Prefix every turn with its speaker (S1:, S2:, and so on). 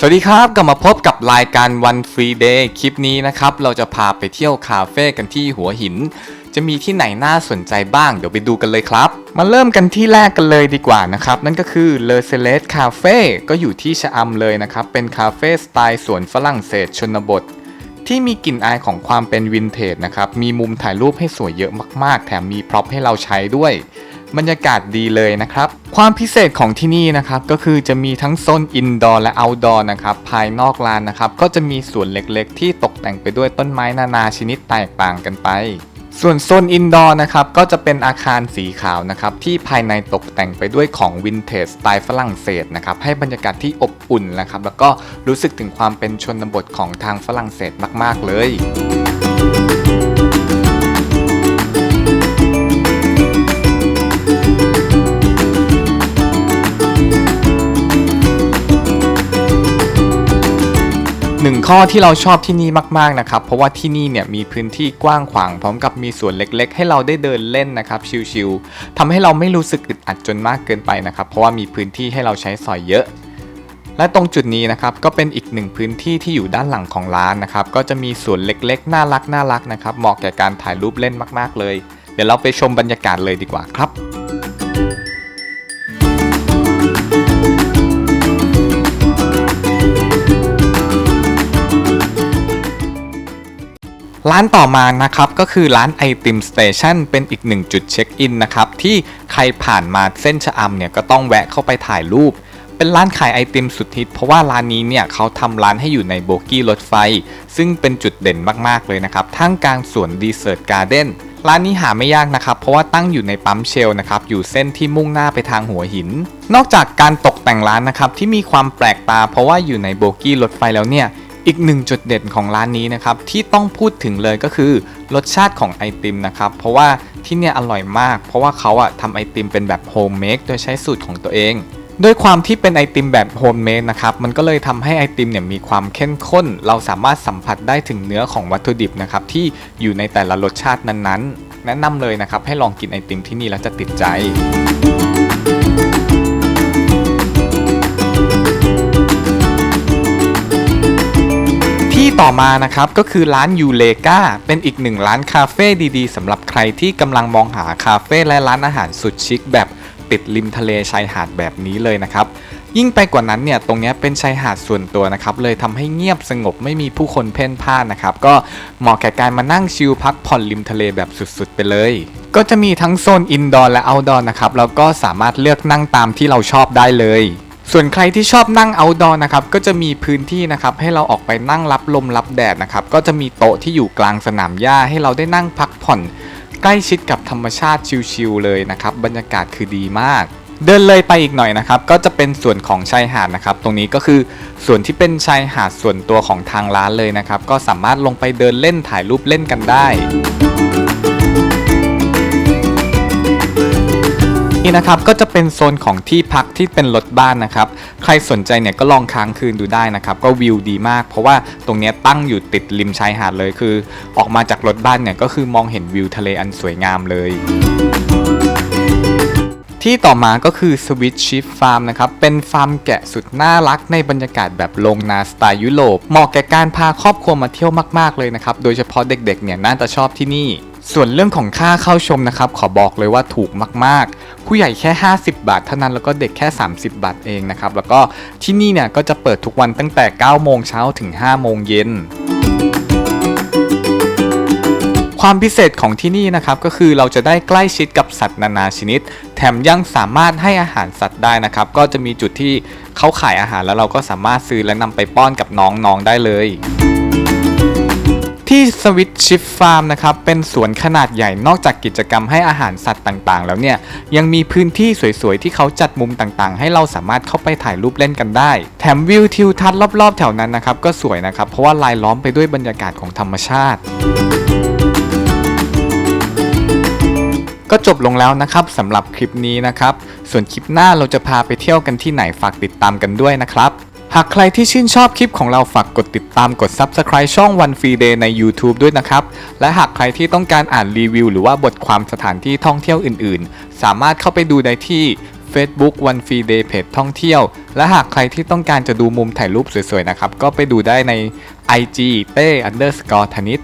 S1: สวัสดีครับกลับมาพบกับรายการวันฟรีเดย์คลิปนี้นะครับ เราจะพาไปเที่ยวคาเฟ่กันที่หัวหิน จะมีที่ไหนน่าสนใจบ้างเดี๋ยวไปดูกันเลยครับ มาเริ่มกันที่แรกกันเลยดีกว่านะครับ นั่นก็คือเลอเซเลสคาเฟ่ก็อยู่ที่ชะอำเลยนะครับ เป็นคาเฟ่สไตล์สวนฝรั่งเศสชนบท ที่มีกลิ่นอายของความเป็นวินเทจนะครับ มีมุมถ่ายรูปให้สวยเยอะมากๆ แถมมีพร็อพให้เราใช้ด้วย บรรยากาศดีเลยนะครับ ความพิเศษของที่นี่นะครับก็คือจะมีทั้งโซนอินดอร์และเอาท์ดอร์นะครับภายนอกลานนะครับก็จะมีสวนเล็กๆ ที่ตกแต่งไปด้วยต้นไม้นานาชนิดแตกต่างกันไปส่วนโซนอินดอร์นะครับก็จะเป็นอาคารสีขาวนะครับที่ภายในตกแต่งไปด้วยของวินเทจสไตล์ฝรั่งเศสนะครับให้บรรยากาศที่อบอุ่นนะครับแล้วก็รู้สึกถึงความเป็นชนบทของทางฝรั่งเศสมาก ๆ เลย นึ่งข้อที่เราชอบที่นี่มากๆนะครับ เพราะว่าที่นี่เนี่ยมีพื้นที่กว้างขวางพร้อมกับมีสวนเล็ก ๆ ให้เราได้เดินเล่นนะครับชิลๆทำให้เราไม่รู้สึกอึดอัดจนมากเกินไปนะครับ เพราะว่ามีพื้นที่ให้เราใช้สอยเยอะ และตรงจุดนี้นะครับก็เป็นอีกหนึ่งพื้นที่ที่อยู่ด้านหลังของร้านนะครับก็จะมีสวนเล็กๆ น่ารักน่ารักนะครับเหมาะแก่การถ่ายรูปเล่นมาก ๆ เลย เดี๋ยวเราไปชมบรรยากาศเลยดีกว่าครับ ร้านต่อมานะครับก็คือร้านไอติมสเตชันเป็นอีกหนึ่งจุดเช็คอินนะครับที่ใครผ่านมาเส้นชะอำเนี่ยก็ต้องแวะเข้าไปถ่ายรูป เป็นร้านขายไอติมสุดฮิตเพราะว่าร้านนี้เนี่ยเขาทำร้านให้อยู่ในโบกี้รถไฟ ซึ่งเป็นจุดเด่นมากๆเลยนะครับท่ามกลางสวนดีเซอร์ตการ์เด้นร้านนี้หาไม่ยากนะครับ เพราะว่าตั้งอยู่ในปั๊มเชลนะครับ อยู่เส้นที่มุ่งหน้าไปทางหัวหิน นอกจากการตกแต่งร้านนะครับ ที่มีความแปลกตา เพราะว่าอยู่ในโบกี้รถไฟแล้วเนี่ย อีกหนึ่งจุดเด่นของร้านนี้นะครับที่ต้องพูดถึงเลยก็คือรสชาติของไอติมนะครับเพราะว่าที่เนี่ยอร่อยมาก เพราะว่าเขาอะทำไอติมเป็นแบบโฮมเมดโดยใช้สูตรของตัวเองด้วยความที่เป็นไอติมแบบโฮมเมดนะครับ มันก็เลยทำให้ไอติมเนี่ยมีความเข้มข้น เราสามารถสัมผัสได้ถึงเนื้อของวัตถุดิบนะครับ ที่อยู่ในแต่ละรสชาตินั้นๆ แนะนำเลยนะครับ ให้ลองกินไอติมที่นี่แล้วจะติดใจ ต่อมานะครับก็คือร้านยูเลกาเป็นอีกหนึ่งร้านคาเฟ่ดีๆสำหรับใครที่กำลังมองหาคาเฟ่และร้านอาหารสุดชิคแบบติดริมทะเลชายหาดแบบนี้เลยนะครับ ยิ่งไปกว่านั้นเนี่ยตรงเนี้ยเป็นชายหาดส่วนตัวนะครับ เลยทำให้เงียบสงบไม่มีผู้คนเพ่นพ่านนะครับ ก็เหมาะแก่การมานั่งชิลพักผ่อนริมทะเลแบบสุดๆ ไปเลย ก็จะมีทั้งโซนอินดอร์และเอาท์ดอร์นะครับแล้วก็สามารถเลือกนั่งตามที่เราชอบได้เลย ส่วนใครที่ชอบนั่ง outdoor นะครับก็จะมีพื้นที่นะครับให้เราออกไปนั่งรับลมรับแดดนะครับก็จะมีโต๊ะที่อยู่กลางสนามหญ้าให้เราได้นั่งพักผ่อน ใกล้ชิดกับธรรมชาติชิลๆเลยนะครับบรรยากาศคือดีมากเดินเลยไปอีกหน่อยนะครับก็จะเป็นส่วนของชายหาดนะครับ ตรงนี้ก็คือส่วนที่เป็นชายหาดส่วนตัวของทางร้านเลยนะครับ ก็สามารถลงไปเดินเล่นถ่ายรูปเล่นกันได้ นี่นะครับก็จะเป็นโซนของที่พักที่เป็นรถบ้านนะครับ ใครสนใจเนี่ยก็ลองค้างคืนดูได้นะครับ ก็วิวดีมาก เพราะว่าตรงนี้ตั้งอยู่ติดริมชายหาดเลยคือ ออกมาจากรถบ้านเนี่ยก็คือมองเห็นวิวทะเลอันสวยงามเลย ที่ต่อมาก็คือ Switch Sheep Farm นะครับ เป็นฟาร์มแกะสุดน่ารักในบรรยากาศแบบโรงนาสไตล์ยุโรป เหมาะแก่การพาครอบครัวมาเที่ยวมาก ๆ เลยนะครับ โดยเฉพาะเด็ก ๆ เนี่ยน่าจะชอบที่นี่ ส่วนเรื่องของค่าเข้าชมนะครับ ขอบอกเลยว่าถูกมาก ๆ ผู้ใหญ่แค่ 50 บาทเท่านั้น แล้วก็เด็กแค่ 30 บาทเองนะครับ แล้วก็ที่นี่เนี่ยก็จะเปิดทุกวันตั้งแต่ 9 โมงเช้าถึง 5 โมงเย็น ความพิเศษของที่นี่นะครับก็คือเราจะได้ใกล้ชิดกับสัตว์นานาชนิด แถมยังสามารถให้อาหารสัตว์ได้นะครับ ก็จะมีจุดที่เขาขายอาหารแล้วเราก็สามารถซื้อและนำไปป้อนกับน้องๆได้เลยที่สวิตชิฟฟาร์มนะครับเป็นสวนขนาดใหญ่นอกจากกิจกรรมให้อาหารสัตว์ต่างๆ แล้วเนี่ยยังมีพื้นที่สวยๆ ที่เขาจัดมุมต่างๆ ให้เราสามารถเข้าไปถ่ายรูปเล่นกันได้ แถมวิวทิวทัศน์รอบๆ แถวนั้นนะครับก็สวยนะครับ เพราะว่าลายล้อมไปด้วยบรรยากาศของธรรมชาติ จบลงแล้วนะครับสำหรับคลิปนี้นะครับ ส่วนคลิปหน้าเราจะพาไปเที่ยวกันที่ไหนฝากติดตามกันด้วยนะครับหากใครที่ชื่นชอบคลิปของเราฝากกดติดตามกด Subscribe ช่อง One Free Day ใน YouTube ด้วยนะครับ และหากใครที่ต้องการอ่านรีวิว หรือว่าบทความสถานที่ท่องเที่ยวอื่น ๆ สามารถเข้าไปดูได้ที่ Facebook One Free Day เพจท่องเที่ยว และหากใครที่ต้องการจะดูมุมถ่ายรูปสวย ๆ นะครับ ก็ไปดูได้ใน IG เต้ underscore ธนิต